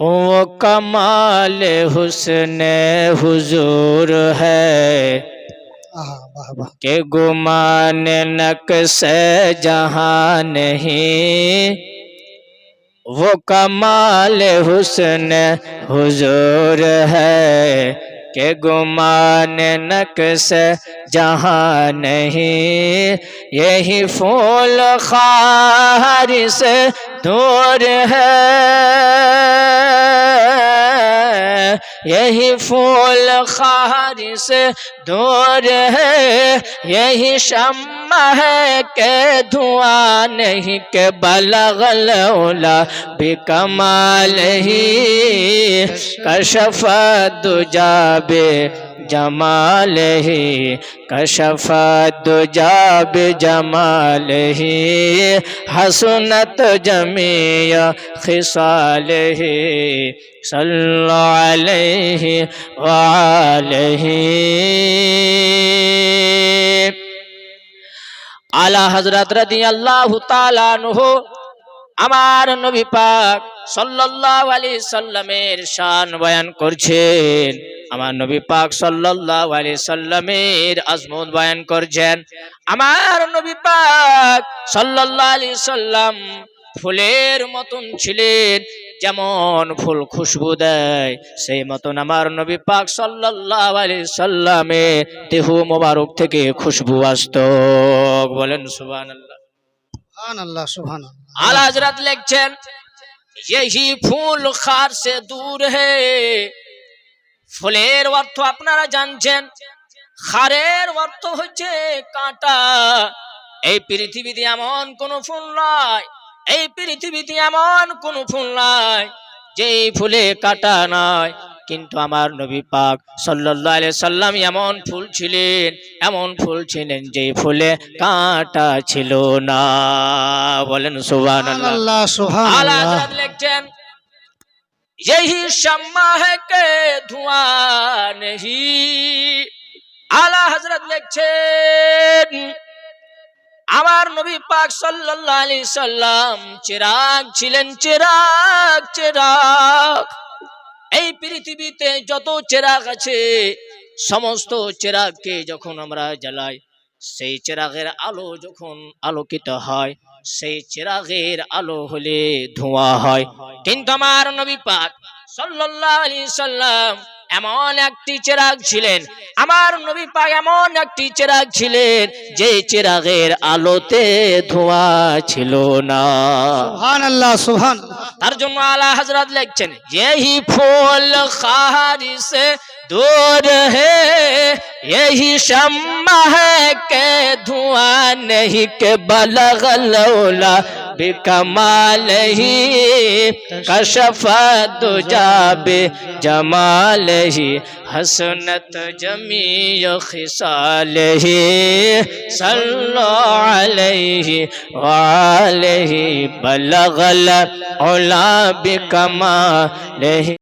وہ کمال حسن حضور ہے۔ کہ گمان نق سے جہاں نہیں۔ وہ کمال حسن حضور ہے۔ کہ گمان نک سے جہاں نہیں۔ یہی پھول خار سے دور ہے۔ یہی پھول خار سے دور ہے۔ یہی شمع ہے کہ دھواں نہیں، کہ بلغل اولا بھی کمال ہی۔ کشف دجابے जमाल ही कशफ दुजाब जमाल ही हसनत जमीय खिसाल ही सल्लल्लाहु अलैहि वालैहि আলা হযরত রাদিয়াল্লাহু তাআলা আনহু আমার নবী পাক সাল্লাল্লাহু আলাইহি সাল্লামের শান বয়ান করছেন। আমার নবী পাক সাল্লাল্লাহু আলাইহি সাল্লামের আজমত বয়ান করছেন। আমার নবী পাক সাল্লাল্লাহু আলাইহি সাল্লাম ফুলের মতন ছিলেন যেমন ফুল খুশবু দেয় সেই মতন আমার নবী পাক সাল্লাল্লাহু আলাইহি সাল্লামে দেহ মোবারক থেকে খুশবু আসতো। বলেন সুবহান আল্লাহ সুবহান আল হজরত লিখছেন यही ফুল খার সে দূর হে ফুলের অর্থ আপনারা জানছেন খারের অর্থ হচ্ছে কাঁটা এই পৃথিবীতে এমন কোন ফুল নাই। এই পৃথিবীতে এমন কোন ফুল নাই, যেই ফুলে কাঁটা নয় কিন্তু আমার নবী পাক সাল্লাল্লাহু আলাইহি সাল্লাম এমন ফুল ছিলেন এমন ফুল ছিলেন যে ফুলে কাঁটা ছিল না বলেন সুবহানাল্লাহ আল্লাহ সুবহান आला আল্লাহ हजरत लिखचन यही शम्मा है के धुआं नहीं আলা হজরত লিখছেন আমার নবী পাক সাল্লাল্লাহু আলাইহি সাল্লাম চিরাগ ছিলেন চিরাগ চিরাগ এই পৃথিবীতে যত চিরাগ আছে, সমস্ত চিরাগকে যখন আমরা জ্বালাই, সেই চিরাগের আলো যখন আলোকিত হয়, সেই চিরাগের আলো হলে ধোঁয়া হয়। কিন্তু আমার নবী পাক সাল্লাল্লাহু আলাইহি সাল্লাম এমন একটি চিরাগ ছিলেন, আমার নবী পাক এমন একটি চিরাগ ছিলেন, যে চিরাগের আলোতে ধোঁয়া ছিল না। সুবহান আল্লাহ সুবহান ارجن والا حضرت لکھ چین یہی پھول خاری سے دور ہے یہی شمع ہے کہ دھوان نہیں کہ بلغ لولا বিকমালহি কশফা দুজাবে জমালহি حسنت جميع خصاله صلوا عليه وعليه بلغ العلا بكماله